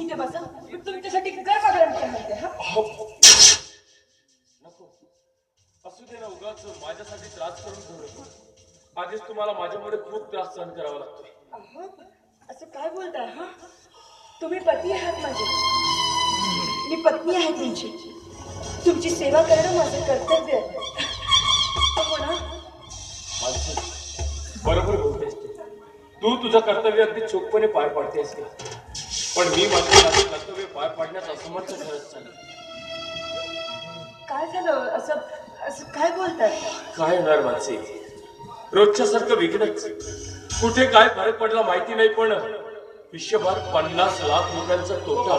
तुम्ही इथे बसा मी तुमच्यासाठी गरम गरम आणते, हा. नको. असू दे ना उगाच माझ्यासाठी त्रास करून ठेवू नको आधीच तुम्हाला माझ्यामुळे खूप त्रास सहन करावा लागतोय. अहो, असं काय बोलताय हा? तुम्ही पती आहात माझे. मी पत्नी आहे तुमची. तुमची सेवा करणं माझं कर्तव्य आहे. हो ना? माणसं बरोबर बोलतेस तू. तू तुझं कर्तव्य अगदी चोखपणे पार पाडतेस का. पण मी माझं कर्तव्य पार पाडण्यास असमर्थ ठरत चालले. काय झालं? असं असं काय बोलताय काय होणार माणसे रोजच्या सारखं कुठे काय फरक पडला माहिती नाही पण विश्वभर पन्नास लाख रुपयांचा तोटा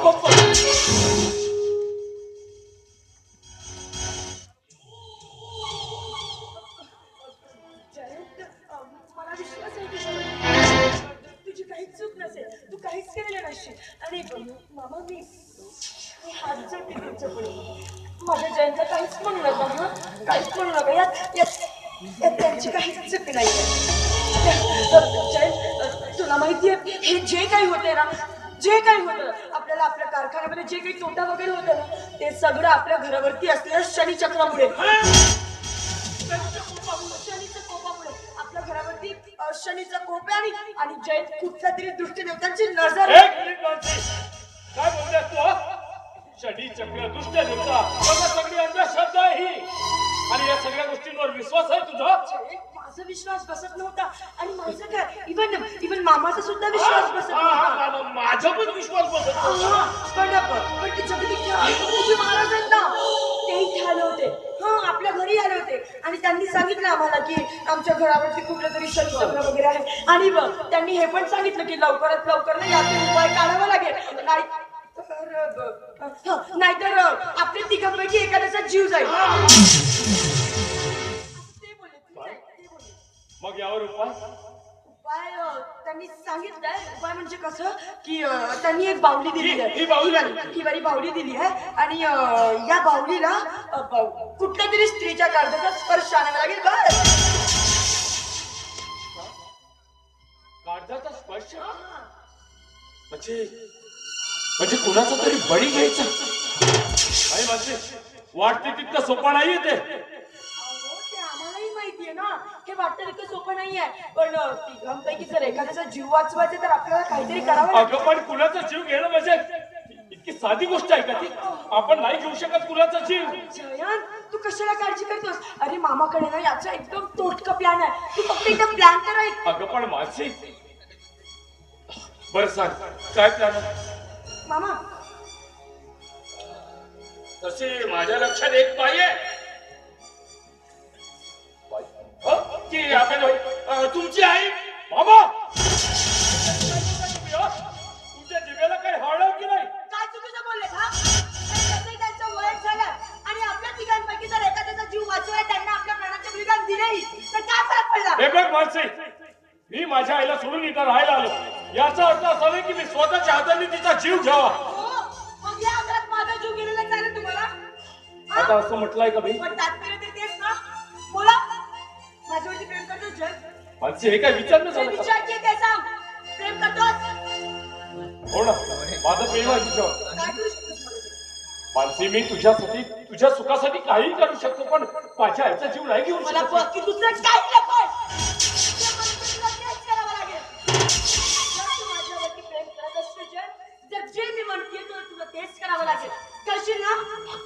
काही होतं? आपल्याला आपल्या कारखान्यामध्ये जे काही तोटा वगैरे होतं ना ते सगळं आपल्या घरावरती असलेल्या शनी चक्रामुळे शनीच्या कोपामुळे आपल्या घरावरती अ, शनीचा कोप आहे आणि आणि जैन कुठल्या तरी दृष्टी देवतांची नजर माणसे काय बोलतेस तू हा? शनी चक्र दुष्ट देवता बघा सगळी अंधश्रद्धा आहे ही. आणि या सगळ्या गोष्टींवर विश्वास आहे तुझा? माझा विश्वास बसत नव्हता. आणि माझं काय? इवन इवन मामाचा सुद्धा विश्वास बसत हा, हा, नव्हता. हा, माझा पण विश्वास बसत. हा, पण पण ते जगदीश उभी महाराज आहेत ना ते इथे आले होते. हा आपल्या घरी आले होते. आणि त्यांनी सांगितलं आम्हाला की आमच्या घरावरती कुठलं तरी शनिचक्र वगैरे आहे. आणि बघ त्यांनी हे पण सांगितलं की लवकरात लवकर ना याचे उपाय काढावा लागेल. नाही नाहीतर अ, आपल्या तिघांपैकी एखाद्याचा जीव जाईल. मग यावर उपाय? उपाय त्यांनी सांगितलंय. उपाय म्हणजे कसं की अ, त्यांनी एक बावली दिली ही- आहे ही बाहुली? वाली- ही वाली बावली दिली आहे. आणि अ, या बावलीला अ, ब- कुठल्या तरी स्त्रीच्या काळजाचा स्पर्श आणावा लागेल बस काळजाचा स्पर्श? म्हणजे म्हणजे कुणाचा तरी बळी घ्यायचा? नाही म्हणजे वाटते तितकं सोपा नाहीये ते. आम्हालाही माहितीये ना. हे वाटतं इतकं सोपं नाहीये. पण तिघांपैकी जर एखाद्याचा जीव वाचवायचा तर आपल्याला काहीतरी करावं लागेल अगं पण कुणाचा जीव घेणं म्हणजे इतकी साधी गोष्ट आहे का ती? आपण नाही घेऊ शकत कुणाचा जीव. जयंत तू कशाला काळजी करतोस? अरे मामाकडे ना याचा एकदम तोटका प्लॅन आहे. तू फक्त इथं प्लॅन तर ऐक. अगं पण माझी बर सांग. काय प्लॅन मामा. तसे माझ्या लक्षात एक बाई आहे? हो? की आपण अ, तुमची आई? बाबा तुमच्या जिभेला काही हळव की नाही? काय चुकीचं बोलले हा? तसंही त्यांचं वय झालं आणि आपल्या तिघांपैकी जर एखाद्याचा जीव वाचवाय त्यांना आपल्या प्राणाच्या बलिदान दिलेही तर काय फरक पडला? हे बघ माणसे. मी माझ्या आईला सोडून इथं राहायला आलो. याचा अर्थ असा नाही की मी स्वतःच्या हाताने तिचा जीव घ्यावा. हो, मग या घरात माझा जीव गेलेला चालेल तुम्हाला? हा? आता असं म्हटलंय का मी पण तात्पर्य तर तेच ना. बोला. माझ्यावरती प्रेम करतो जय माणसे हे काय झालं का? विचार की ते सांग. प्रेम करतोस? हो ना. माझं प्रेम आहे तुझ्यावर. काय करू शकतोस मला? मानसी मी तुझ्यासाठी तुझ्या सुखासाठी काही करू शकतो पण माझ्या आईचा जीव नाही घेऊ मला शकत. बाकी दुसरं काही नको त्या माणसाला तेच करावं लागेल जर तू माझ्यावरती प्रेम करत असशील जय, तर जे मी म्हणते तो तुला तेच करावं लागेल. करशील ना?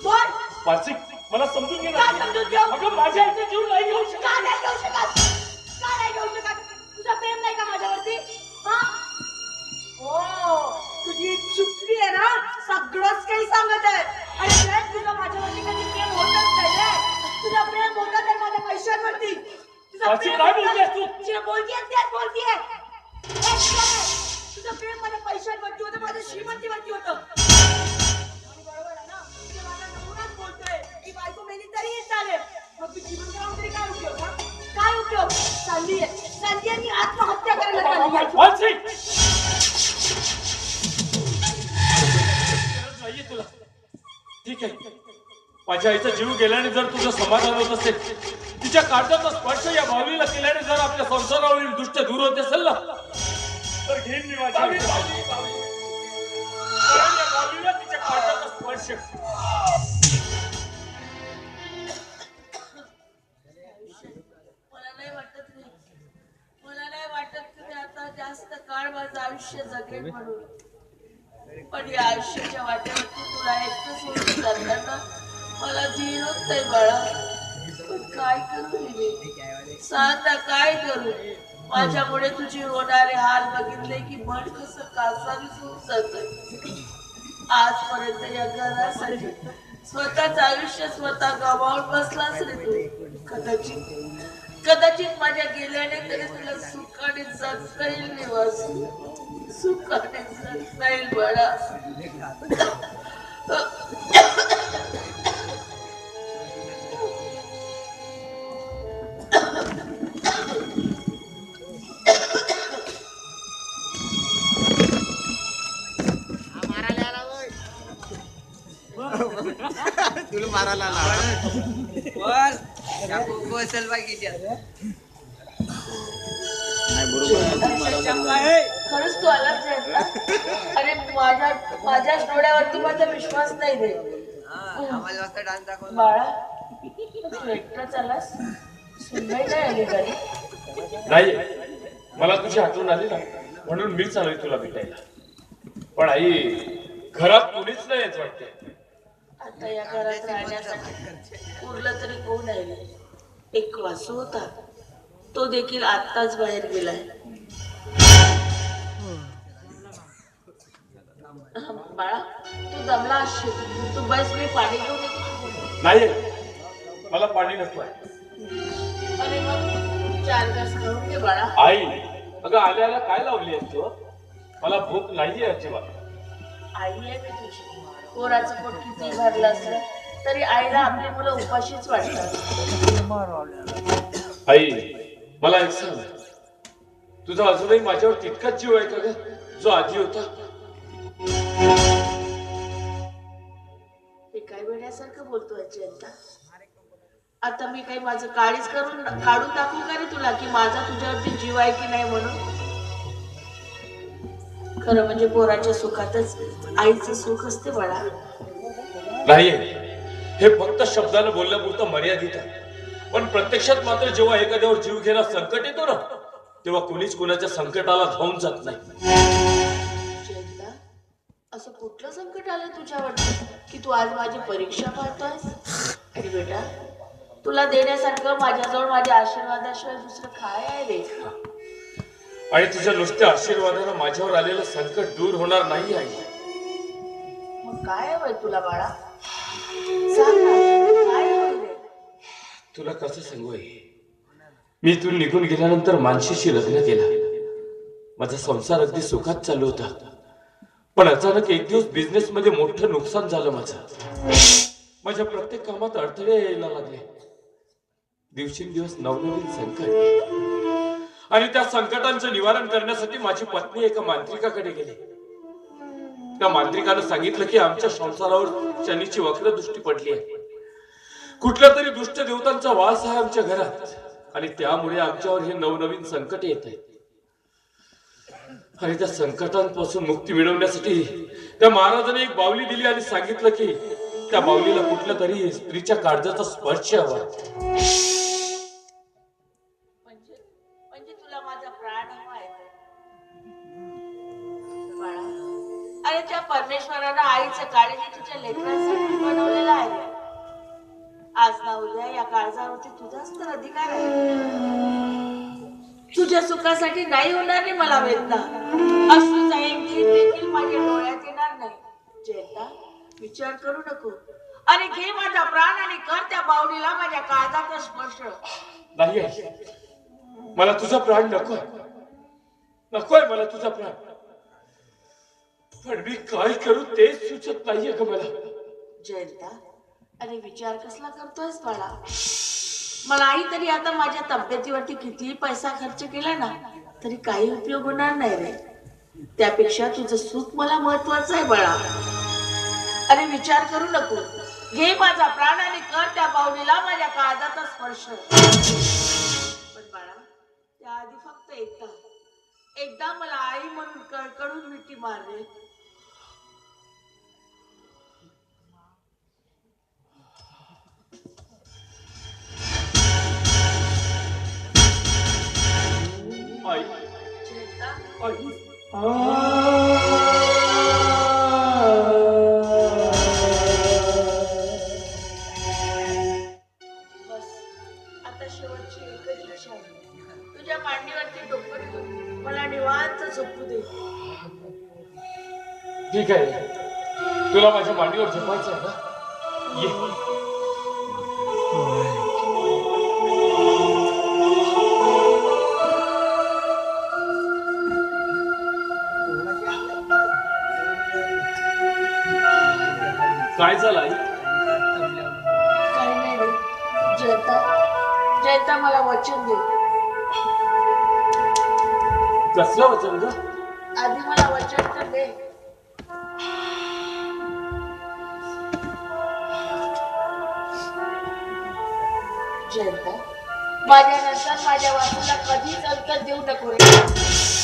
बोल. मानसी मला समजून घे ना. काय समजून घेऊ? अगं माझ्या आईचा जीव नाही घेऊ शकत. का नाही घेऊ शकत? का नाही घेऊ शकत? तुझा प्रेम नाही का माझ्यावरती? हा? हो तुझी चुकली आहे ना? सगळंच काही सांगत आहे. आणि जय, तुझं माझ्यावरती कधी प्रेम होतच नाही रे. तुझं प्रेम होतं तर माझ्या पैशांवरती. तुझं मानसी, प्रेम काय होतं- बोलतेस तू? जे बोलतेय तेच बोलतेय. प्रेम माझ्या पैशांवरती होतं माझ्या श्रीमंतीवरती होतं. बरोबर आहे ना? माझा नवराच बोलतोय. की बायको मेली चालेल. मग तरी काय उपयोग हा? काय उपयोग? चालली आहे. चालली आत्महत्या करायला चालली आहे. गरज नाहीये तुला ठीक आहे. माझ्या आईचा जीव गेल्याने जर तुझं समाधान होत असेल तिच्या काळजाचा स्पर्श या भावलीला केल्याने जर आपल्या संसारावरील दृष्ट दूर होत असेल ना घेईन मी. कारण या तिच्या स्पर्श मला नाही वाटत रे. मला नाही वाटत की मी आता जास्त काळ माझं आयुष्य जगेल म्हणून. पण या आयुष्याच्या वाटेवरती तुला एकटं सोडून जाताना मला धीर होत नाही बाळा पण काय करू मी? सांग ना काय करू माझ्यामुळे तुझे होणारे हाल बघितले की मन कस कासावीस होऊन जात आजपर्यंत या घरासाठी स्वतःच आयुष्य स्वतः गमावून बसलाच रे तू. कदाचित कदाचित माझ्या गेल्याने तरी तुला सुखाने जगता येईल निवास सुखाने जगता येईल बळा. काकू बसेल बाकीच्या खरंच तू आलाच अरे माझ्या माझ्याच डोळ्यावरती माझा विश्वास नाही रे. आम्हाला वाजता डान्स दाखव. बाळा तू एकटाच आलास सुनबाई नाही आली घरी. नाही मला तुझी आठवण आली ना म्हणून मीच आलोय तुला भेटायला. पण आई घरात कोणीच नाही वाटते. आता या घरात राहण्यासाठी उरलं तरी कोण आहे? एक वासू होता. तो देखील आत्ताच बाहेर गेलाय. बाळा तू दमला असशील. तू बस मी पाणी घेऊन येतो नाही मला पाणी नको अरे मग चार घास खाऊन घे बाळा. आई अगं आल्याला काय लावली आहेस तू? मला भूक नाहीये अजिबात. आई आहे मी तुझी. पोराचं पोट किती भरलं असलं तरी आईला आपली मुलं उपाशीच वाटतात. आई मला एक सांग. तुझा अजूनही माझ्यावर तितकाच जीव आहे का ग? जो आधी होता? हे काय वेड्यासारखं बोलतोय जयंता आता मी काही माझं काळीच करून काढून दाखवू का रे तुला की माझा तुझ्यावरती जीव आहे की नाही म्हणून? खरं म्हणजे पोराच्या सुखातच आईचं सुख असते बाळा. नाही हे फक्त शब्दानं बोलण्यापुरतं मर्यादित आहे. पण प्रत्यक्षात मात्र जेव्हा एखाद्यावर जीव घेणं संकट येतो ना तेव्हा कुणीच कुणाच्या संकटाला धावून जात नाही. जयंता असं कुठलं संकट आलं तुझ्यावरती की तू आज माझी परीक्षा पाहतोयस? अरे बेटा तुला देण्यासारखं माझ्याजवळ माझ्या आशीर्वादाशिवाय दुसरं काय आहे रे? आणि तुझ्या नुसत्या आशीर्वादानं माझ्यावर आलेलं संकट दूर होणार नाही आई. मग काय हवंय तुला बाळा? सांग ना काय हवंय रे तुला कसं सांगू आई? मी इथून निघून गेल्यानंतर मानशीशी लग्न केलं. माझा संसार अगदी सुखात चालू होता. पण अचानक एक दिवस बिझनेस मध्ये मोठं नुकसान झालं माझं. माझ्या प्रत्येक कामात अडथळे यायला लागले. दिवसेंदिवस नवनवीन संकट. आणि त्या संकटांचं निवारण करण्यासाठी माझी पत्नी एका मांत्रिकाकडे गेली. त्या मांत्रिकानं सांगितलं की आमच्या संसारावर शनीची वक्र दृष्टी पडली आहे. कुठल्या तरी दुष्ट देवतांचा वास आहे आमच्या घरात आणि त्यामुळे आमच्यावर हे नवनवीन संकट येत आहे. आणि त्या संकटांपासून मुक्ती मिळवण्यासाठी त्या महाराजाने एक बावली दिली आणि सांगितलं की त्या बावलीला कुठल्या तरी स्त्रीच्या काळजाचा स्पर्श हवा तुला माझा प्राण अरे त्या परमेश्वरानं आईचं काळजी तुझ्या लेकरांसाठी बनवलेलं आहे. आज ना उद्या या काळजावरती तुझाच तर अधिकार आहे. तुझ्या सुखासाठी नाही होणार नाही मला वेदना. अश्रूचा एक देखील माझ्या डोळ्यात येणार नाही. चेता विचार करू नको. अरे घे माझा प्राण आणि कर त्या बावडीला माझ्या काळजाचा स्पर्श. नाही मला तुझा प्राण नकोय. नकोय मला तुझा प्राण. पण मी काय करू तेच सुचत नाहीये ग मला. जयंता अरे विचार कसला करतोयस बाळा? मला आई तरी आता माझ्या तब्येतीवरती कितीही पैसा खर्च केला ना तरी काही उपयोग होणार नाही रे. त्यापेक्षा तुझं सुख मला महत्वाचं आहे बाळा. अरे विचार करू नको. घे माझा प्राण आणि कर त्या बावलीला माझ्या काळजाचा स्पर्श. त्याआधी फक्त एकदा. एकदा मला आई म्हणून कळकळून मिठी मारले. आई. आई. झोपू दे. ठीक आहे. तुला माझ्या मांडीवर झोपायचं आहे ना? ये. काय झालं आई? काही नाही रे जयता जयता मला वचन दे. कसलं वचन ग? आधी मला वचन तर दे. जयंता माझ्या नंतर माझ्या वासूला कधीच अंतर देऊ नको रे.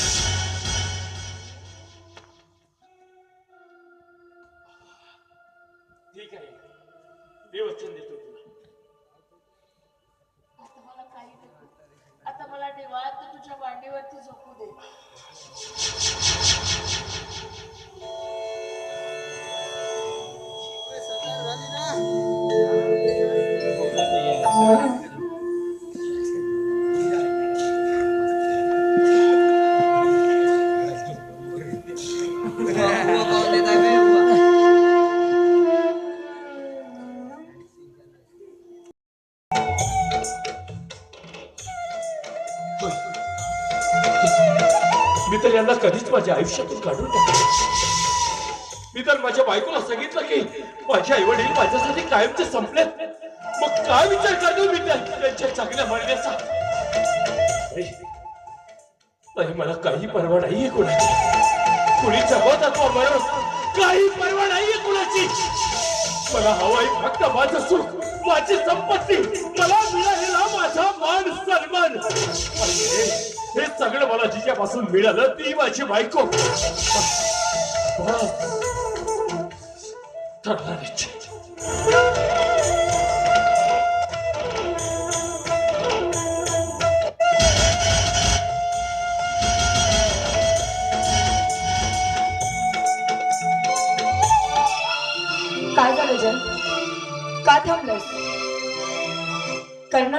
माझ्या आयुष्यातून काढून मी तर माझ्या बायकोला सांगितलं की माझे आई वडील माझ्यासाठी कायमचे संपले मग काय विचार करतो मी त्यांच्या चांगल्या मरण्याचा नाही मला काही परवा नाहीये कुणाची. कुणी जगवत अथवा मरण काही परवा नाहीये कुणाची. मला हवाय फक्त माझं सुख माझी संपत्ती. मला मिळालेला माझा मान सन्मान हे हे सगळं मला जिच्यापासून मिळालं ती माझी बायको.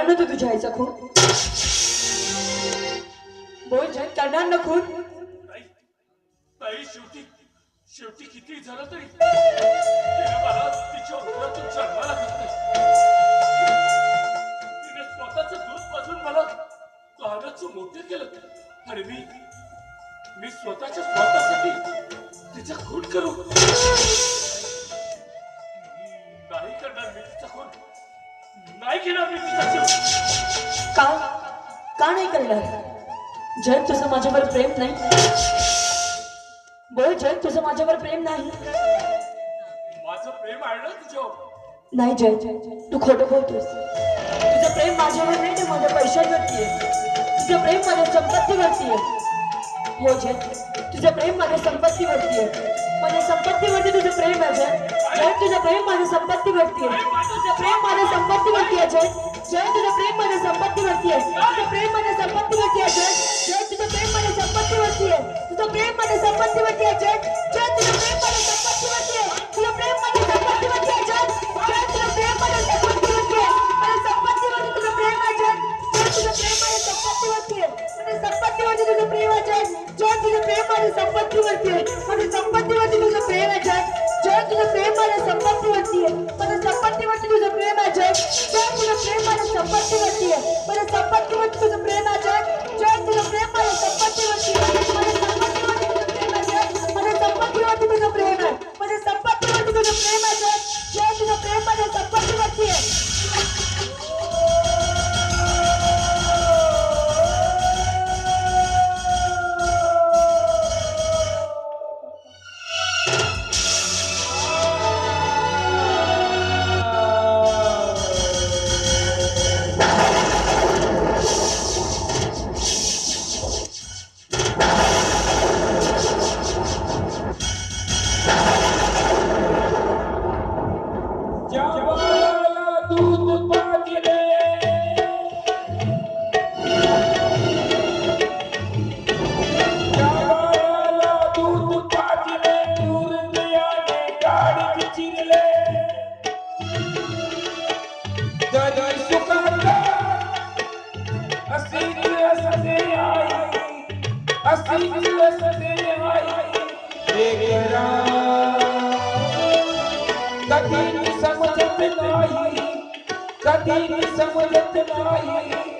करणार ना तू तुझ्या आईचा खून? बोल जय करणार ना खून? शेवटी शेवटी किती झालं तरी? मला तिच्या उदरातून जन्माला तिने स्वतःच दूध पाजून मला लहानाचं मोठं केलं. आणि मी मी स्वतःच्या स्वार्थासाठी तिचा खून करू. का? का नाही करणार? जय तुझं माझ्यावर प्रेम नाही. बोल जय तुझं माझ्यावर प्रेम नाही. माझं प्रेम आहे ना तुझ्यावर? नाही जय. तू खोटं बोलतोस तुझं प्रेम माझ्यावर नाही ते माझ्या पैशांवरती आहे. तुझं प्रेम माझ्या संपत्तीवरती आहे. हो जय. तुझं प्रेम माझ्या संपत्तीवरती आहे. माझ्या संपत्तीवरती तुझं प्रेम आहे जय. तुझं प्रेम माझ्या संपत्तीवरती आहे. तुझं प्रेम माझ्या संपत्तीवरती आहे जय. तुझं प्रेम माझ्या संपत्तीवरती आहे. तुझं प्रेम माझ्या संपत्तीवरती आहे जय. जय तुझं प्रेम माझ्या संपत्तीवरती आहे. तुझं प्रेम माझ्या संपत्तीवरती आहे Así es, así es, así es, así कधी समजत नाही.